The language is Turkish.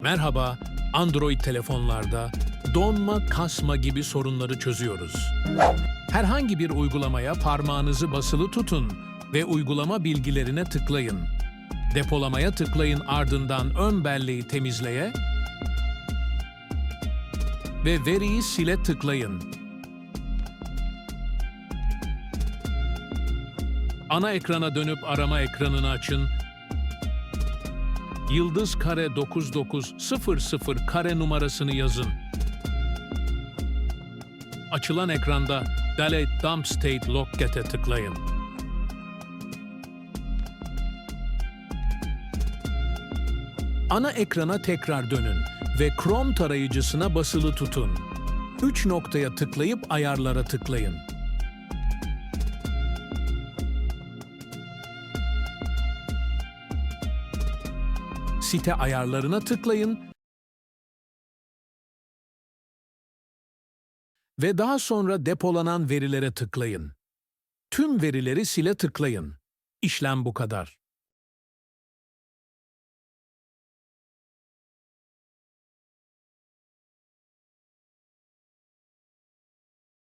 Merhaba, Android telefonlarda donma, kasma gibi sorunları çözüyoruz. Herhangi bir uygulamaya parmağınızı basılı tutun ve uygulama bilgilerine tıklayın. Depolamaya tıklayın ardından ön belleği temizleye ve veriyi sile tıklayın. Ana ekrana dönüp arama ekranını açın yıldız kare 9900 kare numarasını yazın. Açılan ekranda Delete Dump State Logget'e tıklayın. Ana ekrana tekrar dönün ve Chrome tarayıcısına basılı tutun. Üç noktaya tıklayıp ayarlara tıklayın. Site ayarlarına tıklayın ve daha sonra depolanan verilere tıklayın. Tüm verileri sile tıklayın. İşlem bu kadar.